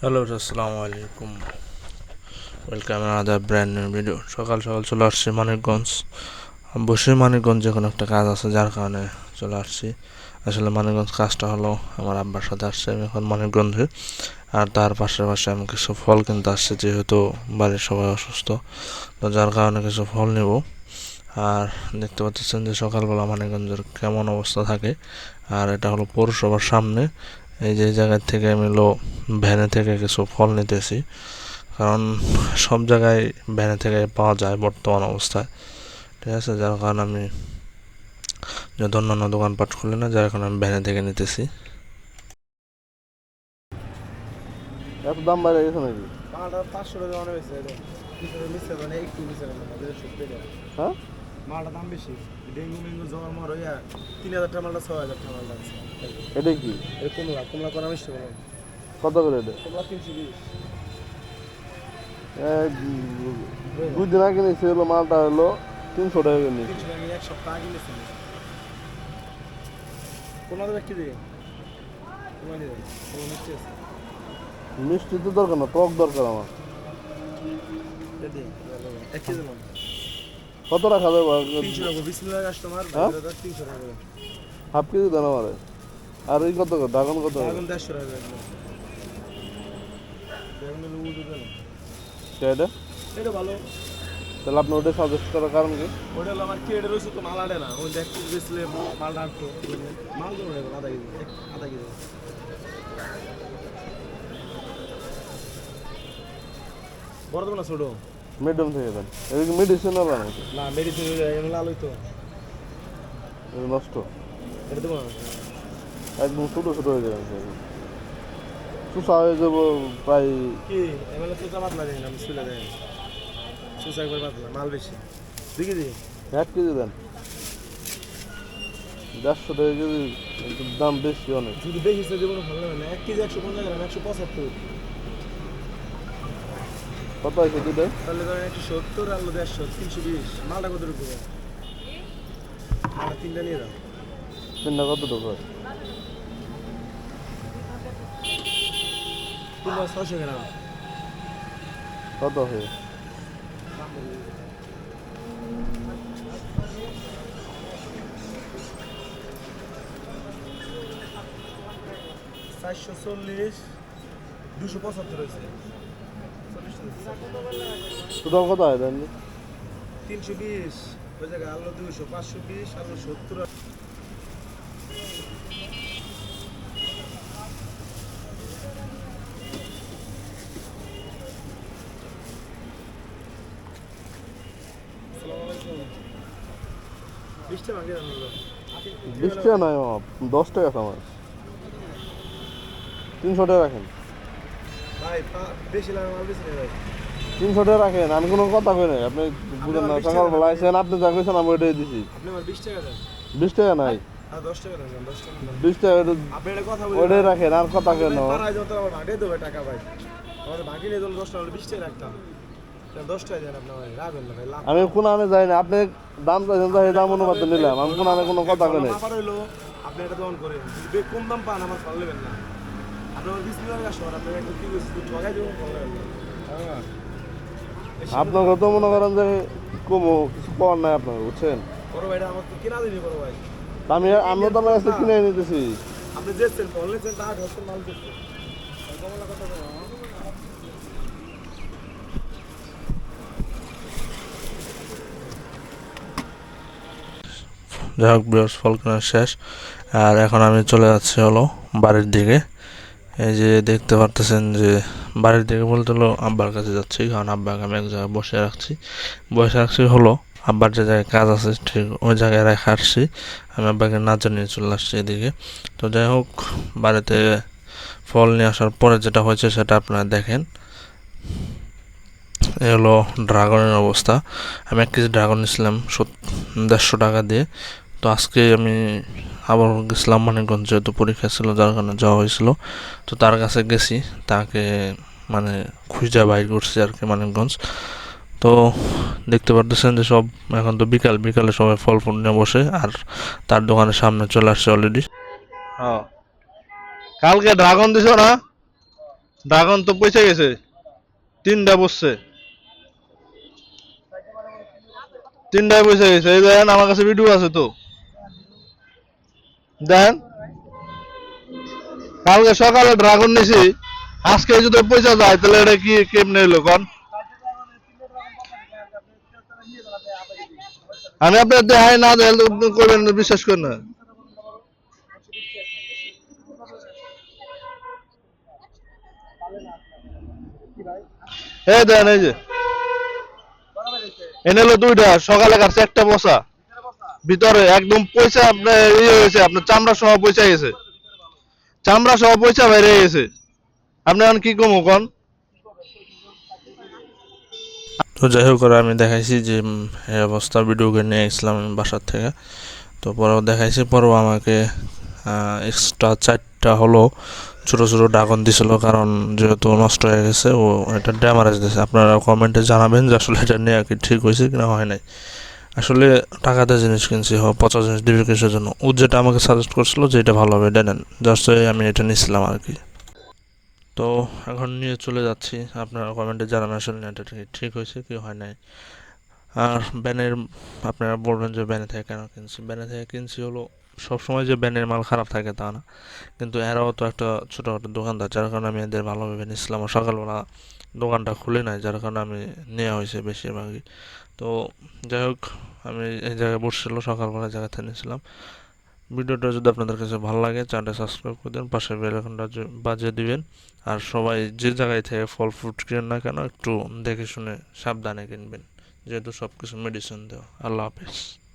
Hello আসসালামু আলাইকুম welcome other brand new video সকাল সকাল চলে আসছি মানিকগঞ্জ। বসে মানিকগঞ্জ যে কোনো একটা কাজ আছে, যার কারণে চলে আসছি। আসলে মানিকগঞ্জ কাজটা হলো আমার আব্বার সাথে আসছে আমি এখন মানিকগঞ্জে। আর তার পাশে পাশে আমি কিছু ফল কিনতে আসছি, যেহেতু বাড়ির সবাই অসুস্থ। তো যার কারণে কিছু ফল নেব। আর দেখতে পাচ্ছেন যে সকালবেলা মানিকগঞ্জের কেমন অবস্থা থাকে। আর এটা হলো পৌরসভার সামনে। এই যে এই জায়গা থেকে আমি হলো ভ্যানে থেকে কিছু ফল নিতেছি। কারণ সব জায়গায় ভ্যানে থেকে পাওয়া যায় বর্তমান অবস্থায়। ঠিক আছে যার কারণে আমি যত অন্যান্য দোকানপাট খুলে না যার কারণে আমি ভ্যানে থেকে নিতেছি। এত দাম বাইরে গেছে নাকি? পাঁচশো টাকা অনেক বেশি মিশে মানে এটা হ্যাঁ? মালটা দাম বেশি। ডেঙ্গু মেঙ্গু জ্বর মর হইয়া তিন হাজার টাকা মালটা ছয় হাজার টাকা মালটা আছে। এটা কি? এই কমলা কমলা করা মিষ্টি কমলা কত করে এটা? কমলা তিনশো বিশ। এই, উম, দুই দিন আগে নিয়েছে হলো মালটা হলো তিনশো টাকা করে নিয়েছে। তিনশো টাকা এক সপ্তাহ আগে নিয়েছি। কমলা দেবে কি দিয়ে? কমলা দিয়ে কমলা মিষ্টি আছে। মিষ্টি তো দরকার না টক দরকার আমার। এটা দিয়ে এক কেজি দিলাম কত রাখা যাবে হ্যাঁ? হাফ কেজি দেন আমারে। আর এই কত ড্রাগন কত দেড়শো টাকা। এটা ভালো। তাহলে আপনি ওটা সাজেস্ট করার কারণ কি? ওটা হলো আমার কেটে রয়েছে তো মাল আটে না। ওই দেখ বেসলে মাল আটতো মাল আধা কেজি। আধা কেজি। বড় দেবো না ছোটো? মিডিয়াম থেকে দেন। এটা কি মেডিসিন নাকি না মেডিসিন এমন লাল হইতো। এটা নষ্ট। এটা না একদম ছোটো ছোটো হয়ে যাবে সুসা হয়ে যাব প্রায় কি? এমএলএ চুচা পাতলা দিন আমি চুলে চুচা একবার পাতলা মাল বেশি। দুই কেজি? এক কেজি দেন। দেড়শো টাকা কেজি দাম বেশি অনেক। যদি বেশি সে দেবো না ভালো লাগে না। এক কেজি একশো পঞ্চাশ গ্রাম একশো পঁচাত্তর। কত আছে দুটো তাহলে ধরেন একশো সত্তর আর দেড়শো তিনশো বিশ। মালটা কত রুপি মালটা তিনটা নিয়ে দাও তিনটা কত টাকা তিনটা ছশো গ্রাম। কত হয় চারশো চল্লিশ দুশো পঁচাত্তর হয়েছে। টোটাল কত হয় দেন তিনশো বিশ। ওই জায়গায় আলো দুশো পাঁচশো বিশ আলো সত্তর। বিশ টাকা নয় দশ টাকা আমার তিনশো টাকা রাখেন। তিনশো টাকা রাখেন আমি কোনো কথা কই নাই আপনি বুঝেন না সকালবেলা আইসেন আপনি যা কইছেন আমি ওইটাই দিছি। বিশ টাকা নাই? বিশ ওইটাই রাখেন আর কথা কেন ভাই আমি কোনো আনে যাই না আপনি দাম চাইছেন তাই দাম অনুপাতে নিলাম আমি কোন আনে কোনো কথা কই নাই। আপনি এটা দহন করেন বে- কম দাম পান আমার ভালো না। আপনার কত মনে করেন যে কমো কিছু পাওয়ার নাই আপনার বুঝছেন? বড় ভাইটা আমার তো কিনা দিবি বড় ভাই। আমি আমিও তো আমার কাছে কিনে নিতেছি আপনি মাল দিচ্ছেন কথা যাই হোক বৃহস্প ফল কেনা শেষ। আর এখন আমি চলে যাচ্ছি হলো বাড়ির দিকে। এই যে দেখতে পারতেছেন যে বাড়ির দিকে বলতে হলো আব্বার কাছে যাচ্ছি, কারণ আব্বাকে আমি এক জায়গায় বসে রাখছি। বসে রাখছি হলো আব্বার যে জায়গায় কাজ আছে ঠিক ওই জায়গায় রেখে আসছি। আমি আব্বাকে না জানিয়ে চলে আসছি এদিকে। তো যাই হোক, বাড়িতে ফল নিয়ে আসার পরে যেটা হয়েছে সেটা আপনারা দেখেন। এ হলো ড্রাগনের অবস্থা। আমি এক কেজি ড্রাগন নিয়েছিলাম দেড়শো টাকা দিয়ে। তো আজকে আমি আবার গেছিলাম মানিকগঞ্জ, যেহেতু পরীক্ষা ছিল, যার কারণে যাওয়া হয়েছিল। তো তার কাছে গেছি, তাকে মানে খুঁজে বাইর করছি আর কি মানিকগঞ্জ। তো দেখতে পারতেছেন যে সব, এখন তো বিকাল, বিকালে সবাই ফল ফুল নিয়ে বসে, আর তার দোকানের সামনে চলে আসছে অলরেডি হ্যাঁ। কালকে ড্রাগন দিছো না? ড্রাগন তো পয়সা গেছে। তিনটা বসছে তিনটায় পয়সা গেছে। এই দেখেন, আমার কাছে ভিডিও আছে তো। দেখেন কালকে সকালে ড্রাগন নিছি। আজকে যদি পয়সা যায়, তাহলে এটা কি কেমনে এলো কন? আমি আপনার দেখাই না আপনি করবেন বিশ্বাস করেন না। এই দেন, এই যে। এনে হলো দুইটা, সকালে কাটছে একটা বসা ভিতরে একদম পয়সা আপনার ইয়ে হয়েছে, আপনার চামড়া সহ পয়সা গেছে। চামড়া সহ পয়সা বাইরে গেছে। আপনি এখন কি কম কন? তো যাই হোক আমি দেখাইছি যে অবস্থা ভিডিওকে নিয়ে গেছিলাম বাসার থেকে। তো পরেও দেখাইছি, পরেও আমাকে এক্সট্রা চারটা হলো ছোট ছোট ডাকন দিছিল, কারণ যেহেতু নষ্ট হয়ে গেছে, ও এটা ড্যামারেজ দিয়েছে আপনারা কমেন্টে জানাবেন যে আসলে এটা নিয়ে আর কি ঠিক হয়েছে কিনা, হয় নাই। আসলে টাকা দিয়ে জিনিস কিনছি হোক পচা জিনিস দিবে কিসের জন্য। ও যেটা আমাকে সাজেস্ট করছিল যে এটা ভালো হবে এটা নেন জাস্ট আমি এটা নিয়েছিলাম আর কি তো এখন নিয়ে চলে যাচ্ছি। আপনারা কমেন্টে জানান আসলে এটা ঠিক হয়েছে কি হয় নাই। আর ব্যানের, আপনারা বলবেন যে ব্যানে থেকে কেন কিনছি? ব্যানে থেকে কিনছি হলো সবসময় যে ব্যানের মাল খারাপ থাকে তা না। কিন্তু এরাও তো একটা ছোটোখাটো দোকানদার, যার কারণে আমি এদের ভালোভাবে নিচ্ছিলাম আর সকালবেলা দোকানটা খুলে নাই, যার কারণে আমি নেওয়া হয়েছে বেশিরভাগই। তো যাই হোক, আমি এই জায়গায় বসছিল, সকালবেলা জায়গাতে নিয়েছিলাম ভিডিওটা যদি আপনাদের কাছে ভালো লাগে, চ্যানেলটা সাবস্ক্রাইব করে দেন পাশে বেল আইকনটা জ- বাজিয়ে দিবেন। আর সবাই যে জায়গায় থেকে ফল ফ্রুট কিনেন না কেন, একটু দেখে শুনে সাবধানে কিনবেন। যেহেতু সব কিছু মেডিসিন দেওয়া। আল্লাহ হাফেজ।